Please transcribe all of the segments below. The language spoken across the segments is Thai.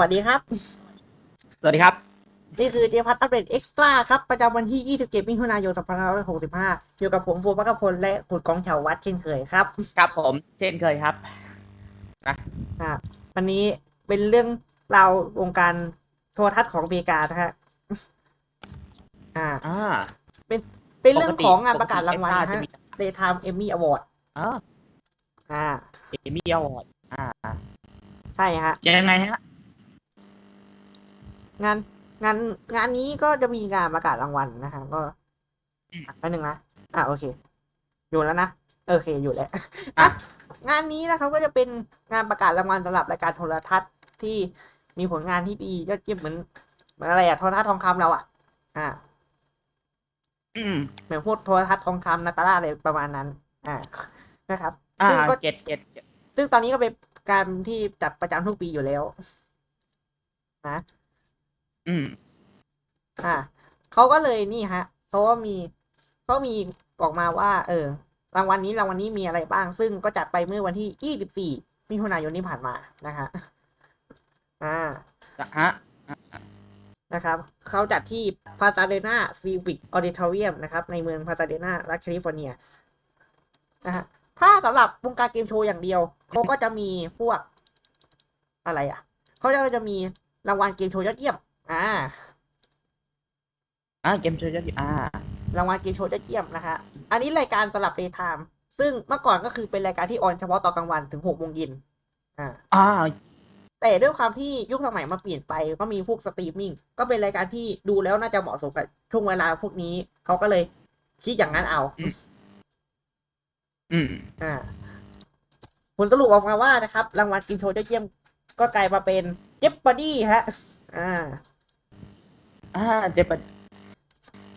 วัสดีครับ สวัสดีครับ นี่คือเจพัทอัปเดตเอ็กซ์ตร้าครับ ประจำวันที่ 27 มิถุนายน 2565 อยู่กับผมโฟมพักพลและขุดกองชาววัดเช่นเคยครับ ครับผม เช่นเคยครับอ่าวันนี้เป็นเรื่องราววงการโทรทัศน์ของอเมริกานะฮะอ่า อ่า เป็นเรื่องของงานประกาศรางวัลปนะกติฮะเอ็กซ์ตร้าจะมี Daytime Emmy Award อ่าอ่า เอมี่อวอร์ดอ่า ใช่ฮะ ยังไงฮะ งานงานงานนี้ก็จะมีการประกาศรางวัลนะฮะก็อะแป๊บนึงนะอะโอเค อยู่แล้วนะโอเคอยู่แล้วอะอะงานนี้นะครับก็จะเป็นงานประกาศรางวัลสำหรับรายการโทรทัศน์ที่มีผลงานที่ดียอดเยี่ยมเหมือนเหมือนอะไรอะโทรทัศน์ทองคำเราอะอ่าอืมเหมือนพวกโทรทัศน์ทองคำนาตาลาอะไรประมาณนั้น อ่านะครับอ่าซึ่งก็เก็ตเก็ตเก็ตซึ่งตอนนี้ก็เป็นการที่จัดประจำทุกปีอยู่แล้ว นะ อืม อ่าเขาก็เลยนี่ฮะเขาก็มีเขามีออกมาว่า เออ รางวัลนี้รางวัลนี้มีอะไรบ้าง ซึ่งก็จัดไปเมื่อวันที่ 24 มิถุนายนที่ผ่านมานะฮะอ่าฮะนะครับเขาจัดที่พาซาเดนาซีวิกออดิทอเรียมนะครับ ในเมืองพาซาเดนารัฐแคลิฟอร์เนียนะฮะถ้าสำหรับวงการเกมโชว์อย่างเดียวเขาก็จะมีพวกอะไรอะเขาจะจะมีรางวัลเกมโชว์ยอดเยี่ยม อ่าอ่าเกมโชว์ยอดเยี่ยมอ่ารางวัลเกมโชว์ยอดเยี่ยมนะฮะอันนี้รายการสลับเดย์ไทม์ซึ่งเมื่อก่อนก็คือเป็นรายการที่ออนเฉพาะตอนกลางวันถึงหกโมงเย็นอ่าอ่าแต่ด้วยความที่ยุคสมัยมาเปลี่ยนไปก็มีพวกสตรีมมิ่งก็เป็นรายการที่ดูแล้วน่าจะเหมาะสมกับช่วงเวลาพวกนี้เขาก็เลยคิดอย่างนั้นเอา อืมอ่าผลสรุปออกมาว่านะครับ รางวัลเกมโชว์ยอดเยี่ยมก็กลายมาเป็นเจ็บป o ดี้ฮะ อ่า อ่าเจป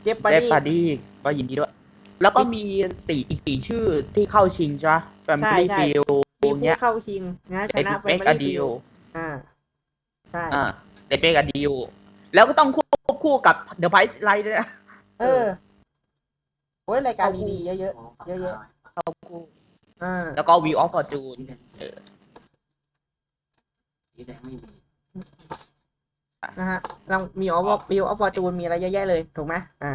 เจ็บปเจดี้ปาดีก็ยินดีด้วย แล้วก็มีสี่อีกสี่ชื่อที่เข้าชิงใช่ไหมแฟมิลี่ใช่ฟิลมีผู้เนี้ยเข้าชิงนะชเอ็กนะเอ็ก Family อดิว Feud อ่าใช่อ่าเอเปกอดิวแล้วก็ต้องควบคู่กับเดอะไพรส์ไลท์ด้วยนะเออโอ้ยรายการดีๆเยอะๆเยอะเข้าคู่ๆอ่าแล้วก็วีออฟฟอร์จูน นะฮะเรามีออฟวิวออฟฟอร์จูนมีอะไรเยอะแยะเลยถูกไหมอ่า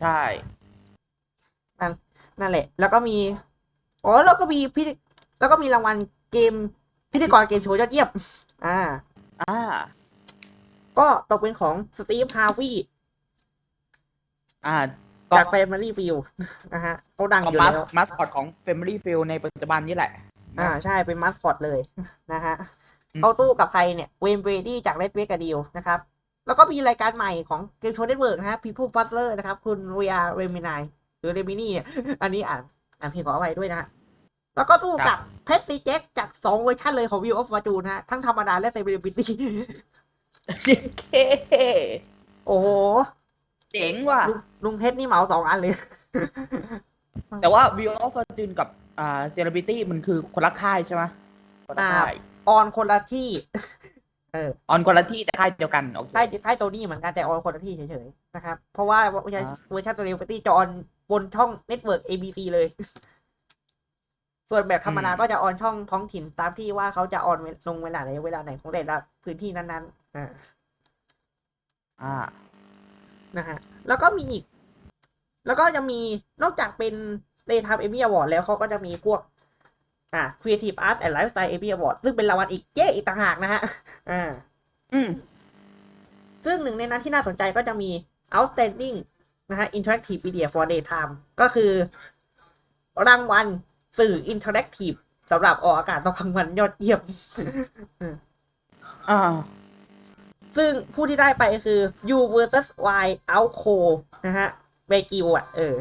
ใช่นั่นแหละ แล้วก็มีอ๋อแล้วก็มีพิธีแล้วก็มีรางวัลเกมพิธีกรเกมโชว์ยอดเยี่ยมอ่า อ่า ก็ตกเป็นของสตีฟฮาวีอ่าก็จาก Family Feud นะฮะเขาดังอยู่มาสแล้วมาสคอตของ Family f i e l ในปัจจุบันนี่แหละ อ่าใช่เป็นมาสคอตเลยนะฮะอืม เขาสู้กับใครเนี่ยเวนเบรดี้จากเลดเวก a ดิลนะครับ แล้วก็มีรายการใหม่ของเกมโชว์เน็ตเวิร์กนะฮะ People Butler นะครับ คุณเรียเรมินายหรือเรมินี่อันนี้อ่านอ่านเพลงขออภัยด้วยนะฮะแล้วก็สู้กับเพชรซีเจ็กจากสองเวอร์ชันเลยของ View of Fortune นะฮะทั้งธรรมดาและเซเลบริตี้เคโอ้โหเจ๋งว่ะลุงลุงเพชรนี่เหมาสองอันเลย แต่ว่า View of Fortune กับอ่า Celebrity มันคือคนละค่ายใช่ไหมคนละค่าย ออนคนละที่ เออออนคนละที่แต่ค่ายเดียวกันโอเคค่ายค่ายโซนี่เหมือนกันแต่ออนคนละที่เฉยๆนะครับ เพราะว่าเวอร์ชันอ่าเวอร์ชันเซเลบริตี้จะออนบนช่องเน็ตเวิร์ก ABC เลย ส่วนแบบธรรมดาก็จะออนช่องท้องถิ่นตามที่ว่าเขาจะออนลงเวลาไหนเวลาไหนของแต่ละพื้นที่นั้นๆอ่าอ่านะฮะแล้วก็มีอีก แล้วก็จะมีนอกจากเป็นเ a ท t เอ m มี่อวอร์ดแล้วเขาก็จะมีพวก อ่า Creative Art and Lifestyle Emmy Award ซึ่งเป็นรางวัลอีกเย้อีกต่างหากนะฮะอ่าอืมซึ่งหนึ่งในนั้นที่น่าสนใจก็จะมี Outstanding นะฮะ Interactive Media for Daytime ก็คือ รางวัลสื่อ Interactive สำหรับออกอากาศตอนกลางวันยอดเยี่ยมอ่าซึ่งผู้ที่ได้ไปคือ U vs Y Outco นะฮะเบกิวอะ เออ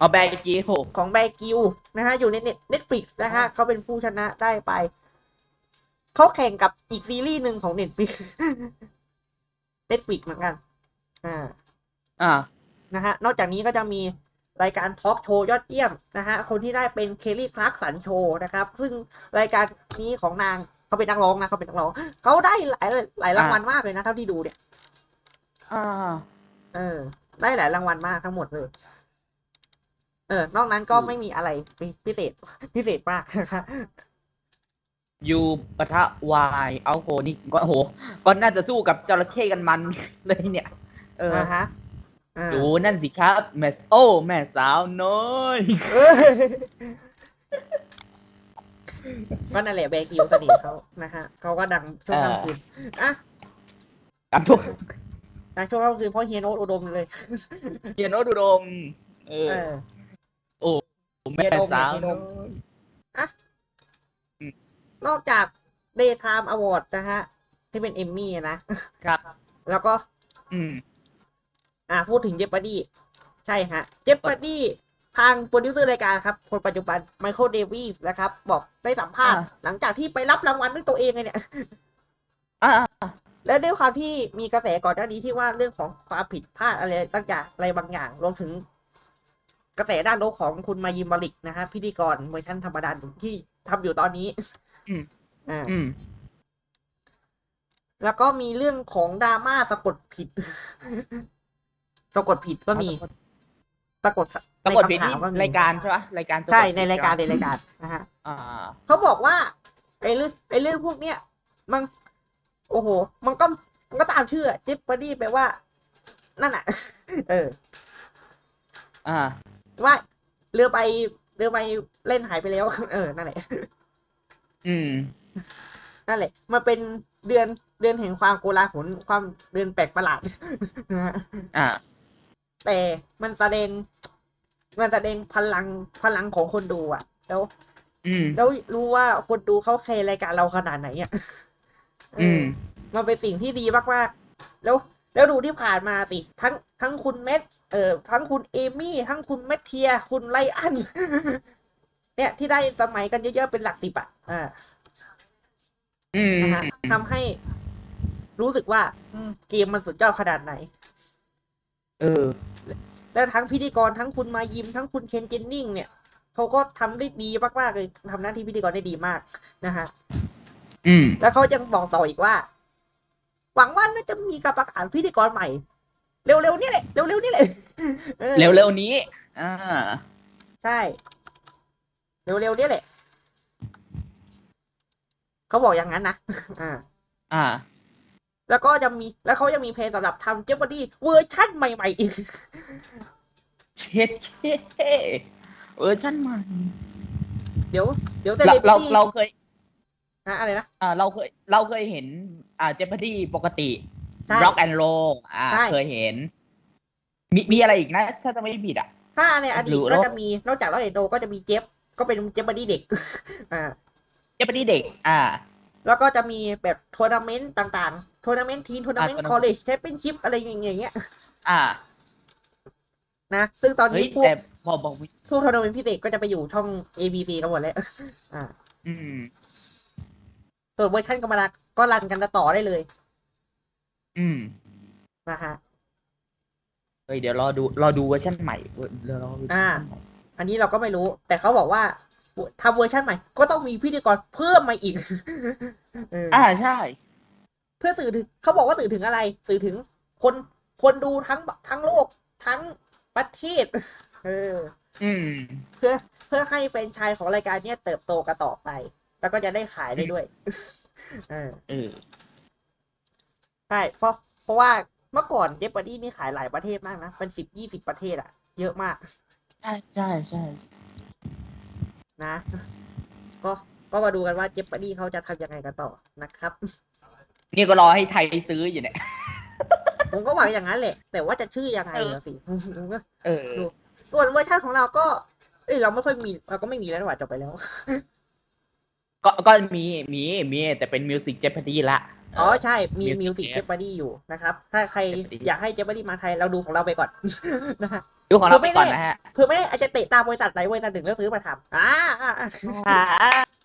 เอาแบกจีโหของแบกิวนะฮะอยู่ในเน็ตเน็ตฟลิกนะฮะเขาเป็นผู้ชนะได้ไป เขาแข่งกับอีกซีรีส์หนึ่งของเน็ตฟลิกเน็ตฟลิกเหมือนกัน อ่า อ่า นะฮะ นอกจากนี้ก็จะมีรายการทอล์กโชว์ยอดเยี่ยมนะฮะ คนที่ได้เป็นเคลลี่คลาร์กสันโชว์นะครับ ซึ่งรายการนี้ของนางเขาเป็นนักร้องนะเขาเป็นนักร้องเขาได้หลายหลายรางวัลมากเลยนะเท่าที่ดูเนี่ย อ่า เออ ได้หลายรางวัลมากทั้งหมดเลย เออนอกนั้นก็อืมไม่มีอะไรพิเศษพิเศษมากนะคะยูปะทะวายเอาโกนี่ก็โอ้โหก็น่าจะสู้กับจระเข้กันมันเลยเนี่ย เอออ่าฮะอ่าดูนั่นสิครับแม่โอ้แม่สาวน้อยเอ้ยก็นั่นแหละแบกิวเสน่ห์เขานะฮะเขาก็ดังช่วงกลางคืนอะกับทุกดังช่วงกลางคืนเพราะเฮียโนตอุดมเลยเฮียโนตอุดม เออเออโอ้แม่สาวน้อยนอกจาก Daytime Award นะฮะ ที่เป็นเอมมี่นะ ครับ แล้วก็ อืม อ่าพูดถึงเจ p ป r ดี้ใช่ฮะ เจ p ป r ดี้ทางโปรดิวเซอร์รายการครับ คนปัจจุบันไมเคิลเดวิสนะครับ บอกได้สัมภาษณ์ อ่า หลังจากที่ไปรับรางวัลด้วยตัวเองเลยเนี่ยอ่าและด้วยความที่มีกระแสก่อนหน้านี้ที่ว่าเรื่องของความผิดพลาดอะไรต่างอย่างอะไรบางอย่าง รวมถึง กระแสด้านลบของคุณมายิมมาลิกนะฮะพิธีกรเวอร์ชันธรรมดาที่ทำอยู่ตอนนี้อืมอ่าอืมแล้วก็มีเรื่องของดราม่าสะกดผิด สะกดผิดก็มีสะกดปรากฏผิดในที่คำถามก็มีรายการใช่ปะรายการสดใช่ในรายการในรายการนะฮะอ่าเขาบอกว่าไอ้เรื่องไอ้เรื่องพวกเนี้ยมันโอ้โห มันก็มันก็ตามชื่อจิ๊บปดี้แปลว่า นั่นอะ เออ อ่า ว่าเรือใบเรือใบเล่นหายไปแล้ว เออนั่นแหละอืม นั่นแหละมันเป็นเดือนเดือนแห่งความโกลาหลความเดือนแปลกประหลาดนะฮะอ่า แต่มันแสดง มันแสดงพลังพลังของคนดูอะแล้ว อืม แล้วรู้ว่าคนดูเขาเครายการเราขนาดไหนอะเออือมมันเป็นสิ่งที่ดีมากๆแล้ว แล้วดูที่ผ่านมาสิ ทั้งทั้งคุณเมทเอ่อทั้งคุณเอมี่ ทั้งคุณเมทเทีย คุณไลอัน เนี่ยที่ได้สมัยกันเยอะๆเป็นหลักสิบอะอ่าอืมนะฮะทำให้รู้สึกว่าอืมเกมมันสุดยอดขนาดไหน เออ แล้วทั้งพิธีกรทั้งคุณมายิม ทั้งคุณเคนเจนนิงเนี่ยเขาก็ทำได้ดีมากๆเลยทำหน้าที่พิธีกรได้ดีมากนะฮะอืม แล้วเขายังบอกต่ออีกว่า หวังว่าน่าจะมีการประกาศพิธีกรใหม่ เร็วๆนี่แหละเร็วๆนี่แหละออเร็วๆนี้ อ่า ใช่ เร็วๆนี่แหละเขาบอกอย่างนั้นนะอ่า อ่า แล้วก็จะมีแล้วเขายังมีเพลงสำหรับทำเจ p ป r ดี้เวอร์ชั่นใหม่ ๆ อีกเช็ดเช่เวอร์ชันใหม่เดี๋ยว เดี๋ยวแต่เราเลเราตี้เราเคยนะอะไรนะอ่าเราเคย เราเคยเห็น อ่าเจพ a ดี้ปกติใช่ rock and roll อ่า ใช่ เคยเห็น มีมีอะไรอีกนะ ถ้าจะไม่ผิดอะ ถ้าในอดีหรืตอ ก็จะมีนอกจากเราเดโดก็จะมีเจฟก็เป็นเจ p ป r ดี้เด็ก อ่า เจพ a ดี้เด็ก อ่า แล้วก็จะมีแบบทัวร์นาเมนต์ต่างๆ ทัวร์นาเมนต์ทีมทัวร์นาเมนต์อ่าคอลเลจแชมเปี้ยนชิพอะไรอย่างเงี้ยอ่านะ ซึ่งตอนเฮ้ยนี้พวกแต่พอบอกทุกทัวร์นาเมนต์พิเศษก็จะไปอยู่ช่อง ABC กันหมดแล้ว อ่า อืม ส่วนเวอร์ชันกรรมดา ก็รันกันต่อได้เลย อืมนะฮะเฮ้ยเดี๋ยวรอดูรอดูเวอร์ชันใหม่เดี๋ยวรอดูอ่า อันนี้เราก็ไม่รู้ แต่เขาบอกว่าทำเวอร์ชันใหม่ ก็ต้องมีพิธีกรเพิ่มมาอีกเอออ่าใช่ เพื่อสื่อถึงเขาบอกว่าสื่อถึงอะไร สื่อถึงคนคนดูทั้งทั้งโลกทั้งประเทศ เออ อืม เพื่อเพื่อให้แฟรนไชายของรายการเนี้ยเติบโตกันต่อไป แล้วก็จะได้ขายได้ด้วย เออเออใช่เพราะเพราะว่าเมื่อก่อนเจ p ป r ดี้นี่ขายหลายประเทศมากนะ เป็นสิบยี่สิบประเทศอะเยอะมาก ใช่ใช่ใช่นะ ก็ก็มาดูกันว่าเจ p ป r ดี้เขาจะทำยังไงกันต่อนะครับ นี่ก็รอให้ไทยซื้ออยู่เนี่ย ผมก็หวังอย่างนั้นแหละ แต่ว่าจะชื่อยังไงเออล่ะสิเออ ส่วนเวอร์ชันของเราก็ เอ้ยเราไม่ค่อยมีเราก็ไม่มีแล้วนี่หว่าจบไปแล้ว ก็ก็มีมีมีแต่เป็นมิวสิกเจพ a ดี้ละ อ๋อใช่มี Music มิวสิก App เจ p ป r ดี้อยู่นะครับ ถ้าใคร Jeopardy อยากให้เจ p ป r ดี้มาไทยเราดูของเราไปก่อน นะฮะ ดูของเราไปก่อนนะฮะเพื่อไม่ได้อาจจะเตะตามบริษัทไหนบริษัทหนึ่งแล้วซื้อมาทำอ่าอ่าอ่า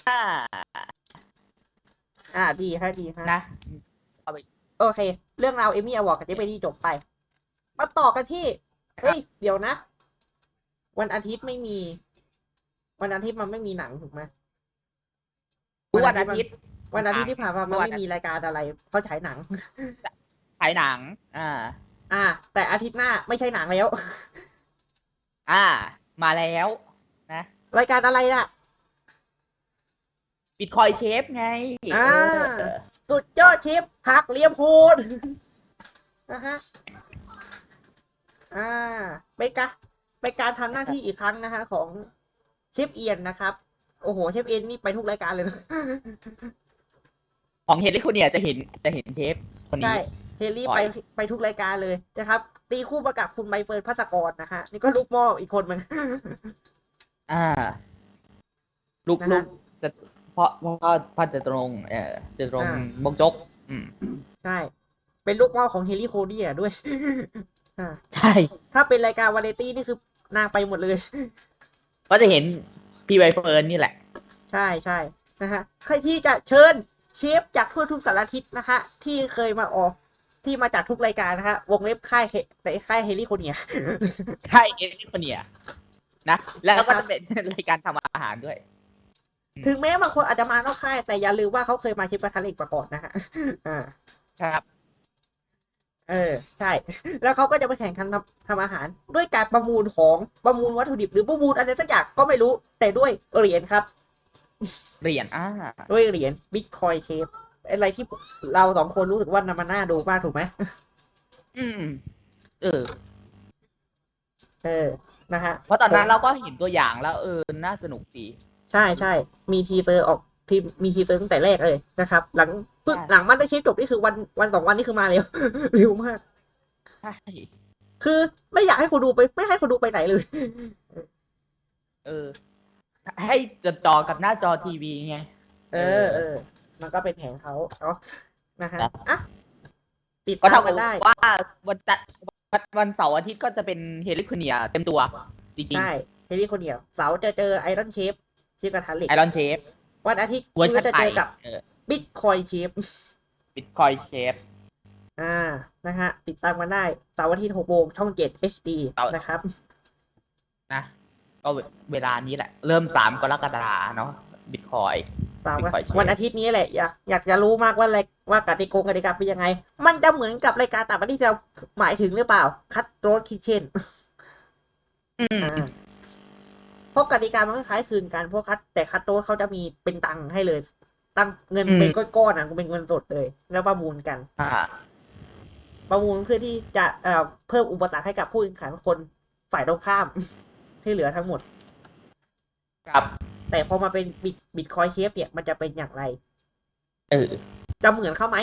อ่าอ่าดีฮะดีฮะนะ โอเค เรื่องราวเอมี่อวอร์กับเจ p ป r ดี้จบไป มาต่อกันที่เฮ้ยเดี๋ยวนะ วันอาทิตย์ไม่มี วันอาทิตย์มันไม่มีหนังถูกไหมทุก วันอาทิตย์ วันอาทิตย์ที่ผ่านมามันวันไม่อาทิตย์มีรายการอะไรเขาฉายหนังฉายหนัง อ่า อ่า แต่อาทิตย์หน้าไม่ใช่หนังแล้ว อ่า มาแล้วนะรายการอะไรน่ะบิตคอยเชฟไงอ่าเออสุดยอดเชฟหักเหลี่ยมโหดนะฮะอ่าเป็นการเป็นการทำหน้าที่อีกครั้งนะฮะของเชฟเอียนนะครับ โอ้โห เชฟเอียนนี่ไปทุกรายการเลยนะของเฮนรี่คุณเนี่ยจะเห็นจะเห็นเชฟคนนี้ ใช่เฮลลี่ปล่ไปอยไปทุกรายการเลยนะครับ ตีคู่มากับคุณใบเฟิร์นพัสกรนะฮะนี่ก็ลูกหม้ออีกคนเหมือนอ่า ลูกนะลูฮะกจะเพราะเพราะพ่อจะตรง เออจะตรงอ่าบงจก อืมใช่ เป็นลูกหม้อของเฮลลี่โคดี้อะด้วยอ่าใช่ ถ้าเป็นรายการวาไรตี้นี่คือนางไปหมดเลย ก็จะเห็น พี่ใบเฟิร์นนี่แหละ ใช่ใช่นะฮะใครที่จะเชิญเชฟจากทั่วทุกสารทิศนะฮะที่เคยมาออกที่มาจากทุกรายการนะฮะวงเล็บค่ายเฮในค่ายเฮลี่โคเนียใช่เฮนรี่คนเนี่ยนะแล้วก็นะครับจะเป็นรายการทำอาหารด้วย ถึงแม้บางคนอาจจะมานอกค่าย แต่อย่าลืมว่าเขาเคยมาเชฟกระทะเหล็กมาก่อนนะฮะอ่าครับ เออใช่ แล้วเขาก็จะไปแข่งขันทำทำอาหาร ด้วยการประมูลของประมูลวัตถุดิบหรือประมูลอะไรสักอย่างก็ไม่รู้ แต่ด้วยเหรียญครับ เหรียญอ่าด้วยเหรียญบิตคอยเชฟอะไรที่เราสองคนรู้สึกว่านามันน่าดูมากถูกไหมอืม เออ เออนะฮะเพราะตอนนั้นเราก็เห็นตัวอย่างแล้ว เออน่าสนุกดีใช่ใช่มีทีเซอร์ออกพิมพ์มีทีเซอร์ตั้งแต่แรกเลยนะครับ หลัง ปึ๊บใช่หลังมันได้คลิปจบนี่คือวันวันสองวันนี่คือมาเร็วเร็วมาก ใช่ คือไม่อยากให้คุณดูไป ไม่ให้คุณดูไปไหนเลย เออ ให้จดจอกับหน้าจอทีวีไง เออเออ มันก็เป็นแผนเขาเนาะนะฮะครับอะติดก็ตาเท่ามกักับนได้ว่าวันจันทร์วันวันเสาร์อาทิตย์ก็จะเป็นเฮลิคเนีย เต็มตัว จริงใช่เฮลี่คนเดียวเสาร์จะเจอไอรอนเชฟเชฟกระทะเหล็กๆไอรอนเชฟวันอาทิตย์เวอร์ชัก็นจะไทเจยอกับเออ บิตคอยเชฟบิตคอยเชฟอ่านะฮะ ติดตามกันได้เสาร์อาทิตย์หกโมงช่องเจ็ด HD เสาร์นะครับ นะ ก็เวลานี้แหละ เริ่มสามกรกฎาเนาะบิตคอยตาม Bitcoin Chef วันอาทิตย์นี้แหละ อยากอยากจะรู้มากว่าอะไรว่ากติกงกติกาเป็นยังไง มันจะเหมือนกับรายการต่างประเทศที่เราหมายถึงหรือเปล่า คัตโรสคิเชนอืมเพราะกติกามันคล้ายๆคืนกันเพราะคัตแต่คัตโรสเขาจะมีเป็นตังค์ให้เลย ตั้งเงินอืมเป็นก้อนๆอะเป็นเงินสดเลย แล้วประมูลกันอ่าประมูลเพื่อที่จะเอ่อเพิ่มอุปสรรคให้กับผู้แข่งขันคนฝ่ายตรงข้าม ที่เหลือทั้งหมดครับ แต่พอมาเป็นบิตบิตคอยเชฟเนี่ยมันจะเป็นอย่างไร เออจะเหมือนเขาไหม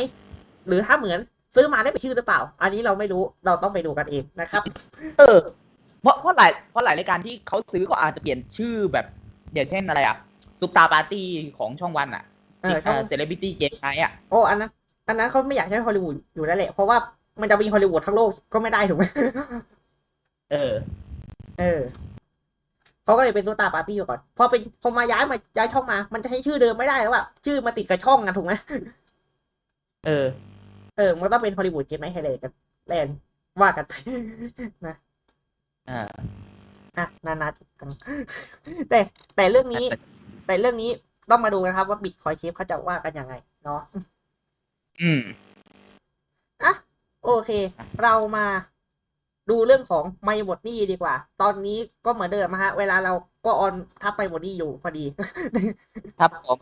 หรือถ้าเหมือนซื้อมาได้ไปนชื่อหรือเปล่า อันนี้เราไม่รู้เราต้องไปดูกันเองนะครับ เออ เพราะเพราะหลายเพราะหลายรายการที่เขาซื้อก็อาจจะเปลี่ยนชื่อแบบอย่างเช่นอะไรอะซุปตาปาร์ตี้ของช่องวันอะ เออช่องเซเลบริตี้เกมไนอะโอ้อันนั้นอันนั้นเขาไม่อยากใช้ฮอลลีวูดอยู่แล้วแหละ เพราะว่ามันจะมีฮอลลีวูดทั้งโลกก็ไม่ได้ถูกไหมเออ เออเขาก็เลยเป็นตัวตาปาร์ตี้อยู่ก่อน พอเป็นพอมาย้ายมาย้ายช่องมา มันจะให้ชื่อเดิมไม่ได้แล้วอะชื่อมาติดกับช่องนะถูกไหมเออ เออ มันต้องเป็นฮอลลีวูดเกมไนท์ไทยแลนด์กันแลนด์ว่ากันไปนะอ่าอะนานาจิตตังแต่แต่เรื่องนี้ แต่เรื่องนี้ ต้องมาดูนะครับว่าบิตคอยเชฟเขาจะว่ากันยังไง เนาะอืมอะโอเค เรามาดูเรื่องของไม่หมดหนี้ดีกว่า ตอนนี้ก็เหมือนเดิมนะฮะ เวลาเราก็ออนทับไปหมดหนี้อยู่พอดี ครับผม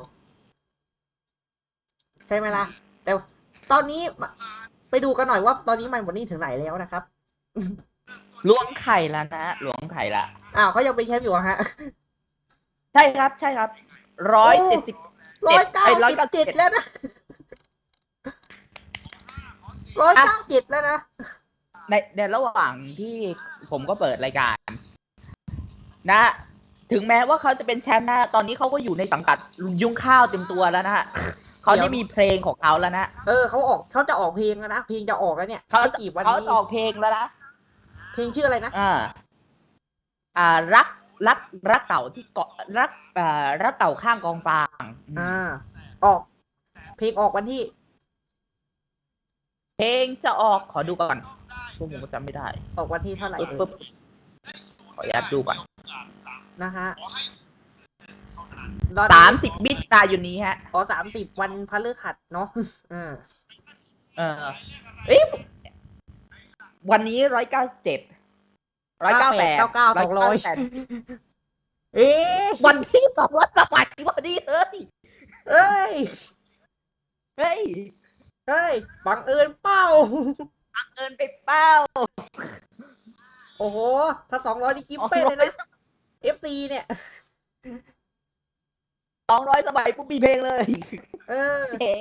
ใช่ไหมล่ะ แต่ตอนนี้มาไปดูกันหน่อยว่าตอนนี้ไม่หมดหนี้ถึงไหนแล้วนะครับล้วงไข่แล้วนะล้วงไข่ละอ้าวเขายังเป็นแชมป์อยู่อะฮะ ใช่ครับ ใช่ครับ ร้อยเจ็ดสิบร้อยเก้าไอ้สิบเจ็ด197แล้วนะร้อยเก้าเจ็ดแล้วนะ ในในระหว่างที่ผมก็เปิดรายการ นะ ถึงแม้ว่าเขาจะเป็นแชมป์นะตอนนี้เขาก็อยู่ในสังกัดยุงข้าวเต็มตัวแล้วนะฮะเขาเดี๋ได้ยวมีเพลงของเขาแล้วนะเออเขาออกเขาจะออกเพลงแล้วนะเพลงจะออกแล้วเนี่ยเขาไม่กี่วันเขานี้จะออกเพลงแล้วนะเพลงชื่ออะไรนะอ่าอ่ารัก รักรักเก่าที่เกาะรักอ่ารักเก่าข้างกองฟางอ่า ออก เพลงออกวันที่ เพลงจะออกขอดูก่อนพวกผมก็จำไม่ได้ออกวันที่เท่าไหร่ปึ๊บเอ่ยปึ๊บขออนุญาตดูก่อนนะฮะสามสิบมิถุนายนนี้ฮะอ๋อสามสิบวันพฤหัสเนาะอ่าเออเอ๊ะวันนี้ร้อยเก้าเจ็ด ร้อยเก้าแปดเก้าเก้าสองร้อยเอ๊ะวันที่สองวันสมัยพอดีเฮ้ย เอ้ย เฮ้ย เฮ้ย บังเอิญเป้าเอินไปเป้า โอ้โห ถ้าสองร้อยนี่กิฟเป้เลยนะ FC เนี่ยสองร้อยสมัยปุ๊บมีเพลงเลย เออเพลง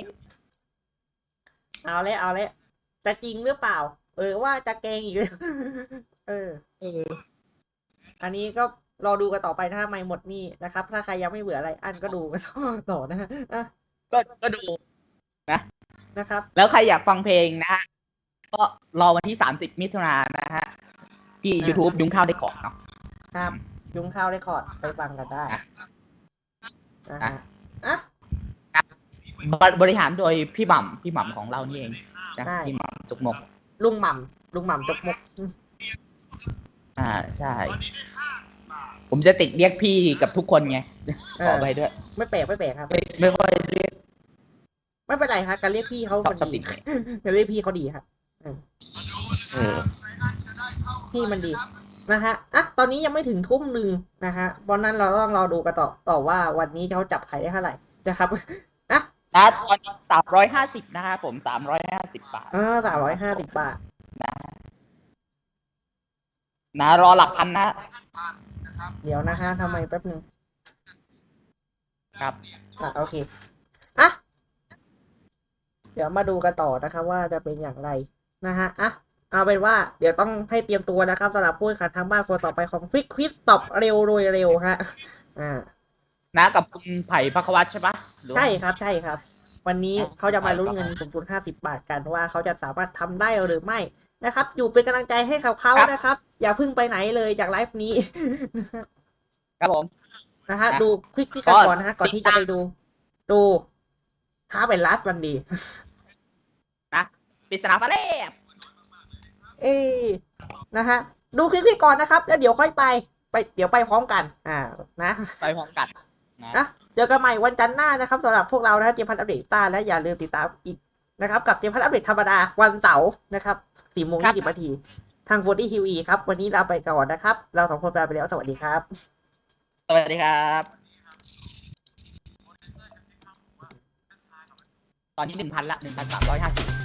เอาเลยเอาเลยจะจริงหรือเปล่า เออว่าจะเกงอีกเลย เออ เออ อันนี้ก็รอดูกันต่อไปถ้าไม่หมดนี่นะครับ ถ้าใครยังไม่เบื่ออะไร อันก็ดูกันต่อนะฮะอะก็ก็ดูนะครับ แล้วใครอยากฟังเพลงนะฮะก็รอวันที่สามสิบมิถุนายนนะฮะ ที่อ่า YouTube ยุ้งข้าวได้กรอกเนาะครับยุงข้าวได้คอร์ดไปฟังกันได้อะนะอะฮะอะบริหารโดยพี่หม่ำพี่หม่ำของเรานี่เองนะได้ พี่หม่ำจุกมก ลุงหม่ำลุงหม่ำจกมก อ่าใช่ ผมจะติดเรียกพี่กับทุกคนไงเอขออไปด้วย ไม่แปลกไม่แปลกครับ ไม่ไม่ค่อยเรียก ไม่เป็นไรครับการเรียกพี่เขาชอบมันชอบดีติดการเรียกพี่เขาดีครับเออ พี่มันดีนะฮะอะตอนนี้ยังไม่ถึงทุ่มหนึ่งนะฮะวันนั้นเราต้องรอดูกันต่อต่อว่าวันนี้เขาจับใครได้เท่าไหร่นะครับอะนะตอนนี้สามร้อยห้าสิบนะครับผมสามร้อยห้าสิบบาทเออสามร้อยห้าสิบบาท นะ นะรอหลักพันนะ เดี๋ยวนะฮะทำไมแป๊บหนึ่งครับ อะโอเคอะเดี๋ยวมาดูกันต่อนะครับ ว่าจะเป็นอย่างไรนะฮะอะเอาเป็นว่าเดี๋ยวต้องให้เตรียมตัวนะครับสำหรับผู้แข่งขันทางบ้านคนต่อไปของควิกควิสตอบเร็วโดยเร็วฮะอ่า นะกับคุณไผ่พักวัตรใช่ปะหรือว่า ใช่ครับใช่ครับ วันนี้อ๋อเขาจะมาลุ้นเงินสูงสุดห้าสิบบาทกันว่าเขาจะสามารถทำได้หรือไม่ นะครับ อยู่เป็นกำลังใจให้กับเขานะครับ อย่าเพิ่งไปไหนเลยจากไลฟ์นี้ ครับผม นะฮะนะดูคลิกที่กันก็ก่อนนะฮะ ก่อนที่จะไปดู ดูฮาเป็นลัสวันดีนะปริศนาฟ้าแลบเอ้นะฮะ ดูคลิปนี้ก่อนนะครับ แล้วเดี๋ยวค่อยไป ไป เดี๋ยวไปพร้อมกัน อ่า นะ ไปพร้อมกัน นะนะเจอกันใหม่วันจันทร์หน้านะครับสำหรับพวกเรานะฮะเจมพันอัปเดตต้าและอย่าลืมติดตามอีกนะครับ กับเจมพันอัปเดตธรรมดาวันเสาร์นะครับ สี่โมงยี่สิบนาที ทางโฟดี้ทีวีครับ วันนี้เราไปก่อนนะครับ เราสองคนลาไปแล้ว สวัสดีครับ สวัสดีครับ ตอนนี้หนึ่งพันละหนึ่งพันสามร้อยห้าสิบ